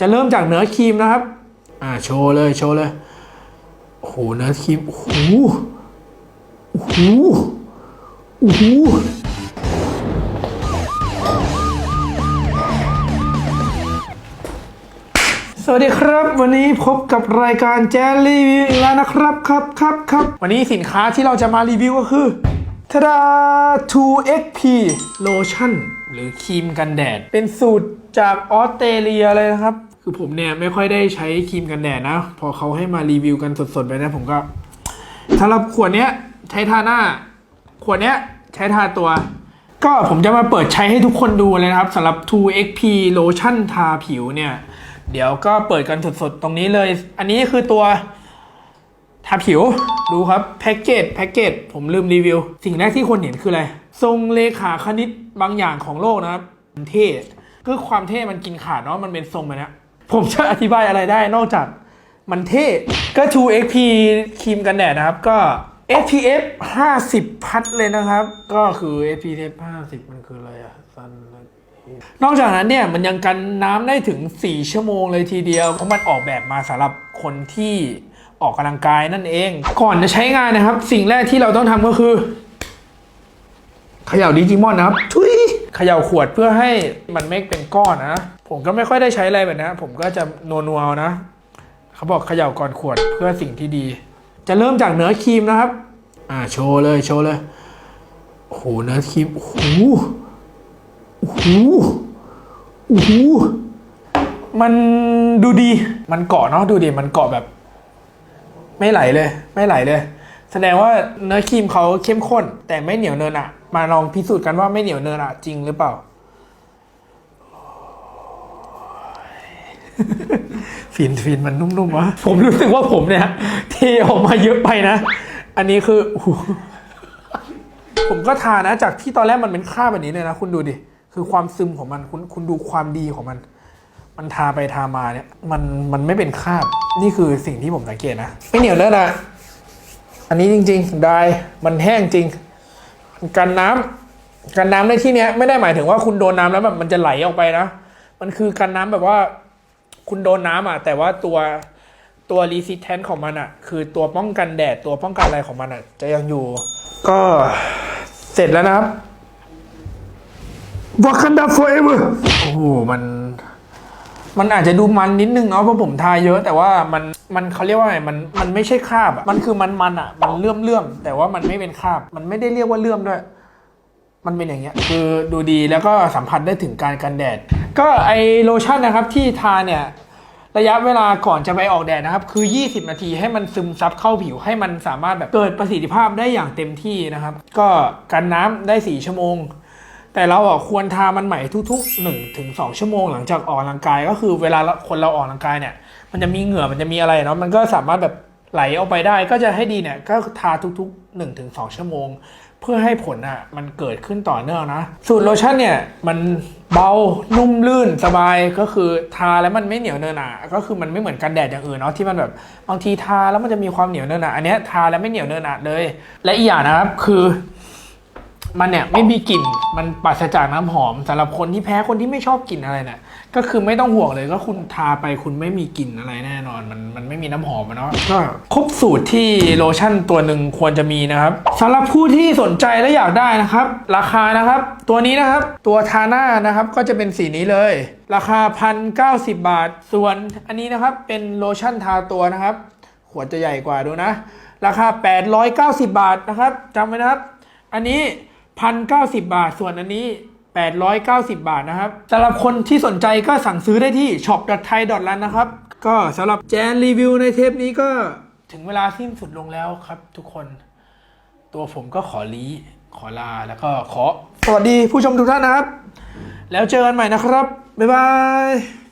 จะเริ่มจากเนื้อครีมนะครับ อ่าโชว์เลยโชว์เลยโอ้โหเนื้อครีมโอ้โหโอ้โหโอ้โหสวัสดีครับ วันนี้พบกับรายการแจนรีวิวอีกแล้วนะครับครับครับครับวันนี้สินค้าที่เราจะมารีวิวก็คือทาดา 2XP Lotion หรือครีมกันแดด เป็นสูตรจากออสเตรเลียเลยนะครับ คือผมเนี่ยไม่ค่อยได้ใช้ครีมกันแดดนะ พอเขาให้มารีวิวกันสดๆไปนะผมก็สำหรับขวดเนี้ยใช้ทาหน้า ขวดเนี้ยใช้ทาตัว ก็ผมจะมาเปิดใช้ให้ทุกคนดูเลยนะครับสำหรับ 2XP Lotion ทาผิวเนี่ย เดี๋ยวก็เปิดกันสดๆ ตรงนี้เลย อันนี้คือตัวทาผิวดูครับแพ็กเกจแพ็กเกจผมลืมรีวิว สิ่งแรกที่คนเห็นคืออะไร ทรงเลขาคณิตบางอย่างของโลกนะครับเท่คือความเท่มันกินขาดเนาะมันเป็นทรงแบบนี้ ผมจะอธิบายอะไรได้นอกจากมันเท่ก็ 2XP ครีมกันแดดนะครับ ก็ SPF 50 พัดเลยนะครับ ก็คือ SPF 50 มันคืออะไรอะซันนอกจากนั้นเนี่ยมันยังกันน้ำได้ถึง 4 ชั่วโมงเลยทีเดียว เพราะมันออกแบบมาสำหรับคนที่ออกกำลังกายนั่นเอง ก่อนจะใช้งานนะครับ สิ่งแรกที่เราต้องทำก็คือเขย่าดิจิมอนนะครับทุยเขย่าขวดเพื่อให้มันไม่เป็นก้อนนะ ผมก็ไม่ค่อยได้ใช้อะไรแบบนี้ผมก็จะนัวๆนะเขาบอกเขย่าก่อนขวดเพื่อสิ่งที่ดี จะเริ่มจากเนื้อครีมนะครับ อ่าโชว์เลยโชว์เลยโอ้โหเนื้อครีมโอ้โหโอ้โหโอ้โหมันดูดีมันเกาะเนาะดูดิมันเกาะแบบ ไม่ไหลเลย ไม่ไหลเลย แสดงว่าเนื้อครีมเขาเข้มข้น แต่ไม่เหนียวเนินอะมาลองพิสูจน์กันว่าไม่เหนียวเนินอะจริงหรือเปล่า ฟินฟินมันนุ่มๆวะผมรู้สึกว่าผมเนี่ยเทออกมาเยอะไปนะ อันนี้คือโอ้โหผมก็ทานะ จากที่ตอนแรกมันเป็นคราบแบบนี้เลยนะ คุณดูดิ คือความซึมของมัน คุณคุณดูความดีของมัน มันทาไปทามาเนี่ย มันมันไม่เป็นคราบ นี่คือสิ่งที่ผมสังเกตนะ ไม่เหนียวเลยนะอันนี้จริง ๆ ได้ มันแห้งจริง กันน้ำกันน้ำในที่เนี้ยไม่ได้หมายถึงว่าคุณโดนน้ำแล้วแบบมันจะไหลออกไปนะ มันคือกันน้ำแบบว่า คุณโดนน้ำอะ แต่ว่าตัวตัวรีสิ t แทนของมันอะ คือตัวป้องกันแดดตัวป้องกันอะไรของมันอะ จะยังอยู่ ก็เสร็จแล้วนะครับ Wakanda Forever โอ้โหมัน มันอาจจะดูมันนิดนึงเนาะเพราะผมทาเยอะแต่ว่ามันมันเขาเรียกว่าไงมันมันไม่ใช่คราบอะมันคือมันมันอะ มันเลื่อมเลื่อมๆแต่ว่ามันไม่เป็นคราบ มันไม่ได้เรียกว่าเลื่อมด้วย มันเป็นอย่างเงี้ย คือดูดีแล้วก็สัมผัสได้ถึงการกันแดด ก็ไอโลชั่นนะครับที่ทาเนี่ยระยะเวลาก่อนจะไปออกแดดนะครับ คือ 20 นาทีให้มันซึมซับเข้าผิวให้มันสามารถแบบเกิดประสิทธิภาพได้อย่างเต็มที่นะครับ ก็กันน้ำได้ 4 ชั่วโมง แต่เราอะควรทามันใหม่ทุกๆ1ถึง2ชั่วโมงหลังจากออกกำลังกาย ก็คือเวลาคนเราออกกำลังกายเนี่ย มันจะมีเหงื่อมันจะมีอะไรเนาะมันก็สามารถแบบไหลออกไปได้ ก็จะให้ดีเนี่ยก็ทาทุกๆ1ถึง2ชั่วโมงเพื่อให้ผลอะมันเกิดขึ้นต่อเนื่องนะ สูตรโลชั่นเนี่ยมันเบา นุ่มลื่นสบายก็คือทาแล้วมันไม่เหนียวเนินหนาก็คือมันไม่เหมือนกันแดดอย่างอื่นเนาะที่มันแบบบางทีทาแล้วมันจะมีความเหนียวเนินหนาอันเนี้ยทาแล้วไม่เหนียวเนินหนาเลย และอีกอย่างนะครับคือ มันเนี่ยไม่มีกลิ่น มันปราศจากน้ำหอมสำหรับคนที่แพ้คนที่ไม่ชอบกลิ่นอะไรเนี่ยก็คือไม่ต้องห่วงเลยก็คุณทาไปคุณไม่มีกลิ่นอะไรแน่นอน มันมันไม่มีน้ำหอมเนาะก็ครบสูตรที่โลชั่นตัวหนึ่งควรจะมีนะครับสำหรับผู้ที่สนใจและอยากได้นะครับ ราคานะครับ ตัวนี้นะครับตัวทาหน้านะครับก็จะเป็นสีนี้เลย ราคาพันเก้าสิบบาท ส่วนอันนี้นะครับเป็นโลชั่นทาตัวนะครับ ขวดจะใหญ่กว่าดูนะ ราคา 890 บาทนะครับจำไว้นะครับ อันนี้ 1,090บาท ส่วนอันนี้ 890 บาทนะครับสำหรับคนที่สนใจก็สั่งซื้อได้ที่ shop.thai.lan นะครับ ก็สำหรับแจนรีวิวในเทปนี้ก็ถึงเวลาสิ้นสุดลงแล้วครับทุกคน ตัวผมก็ขอลีขอลาแล้วก็ขอ สวัสดีผู้ชมทุกท่านนะครับ แล้วเจอกันใหม่นะครับ บ๊ายบาย